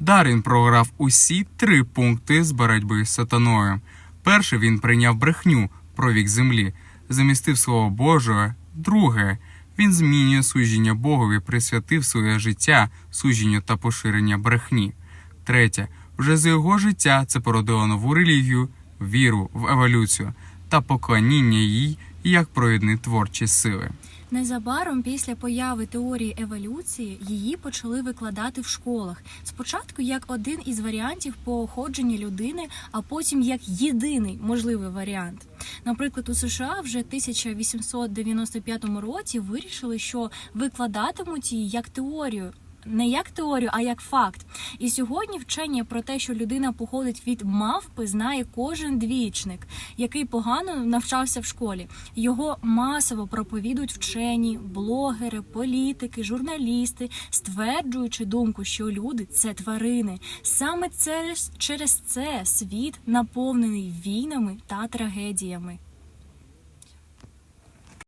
Дарін програв усі три пункти з боротьби з сатаною. Перше він прийняв брехню про вік землі, замістив слово Божого. Друге, він змінює служіння Богові, присвятив своє життя служінню та поширення брехні. Третє, вже з його життя це породило нову релігію, віру в еволюцію та поклоніння їй як провідні творчі сили. Незабаром після появи теорії еволюції її почали викладати в школах. Спочатку як один із варіантів походження людини, а потім як єдиний можливий варіант. Наприклад, у США вже в 1895 році вирішили, що викладатимуть її як теорію. Не як теорію, а як факт. І сьогодні вчення про те, що людина походить від мавпи, знає кожен двічник, який погано навчався в школі. Його масово проповідують вчені, блогери, політики, журналісти, стверджуючи думку, що люди це тварини. Саме через, через це світ наповнений війнами та трагедіями.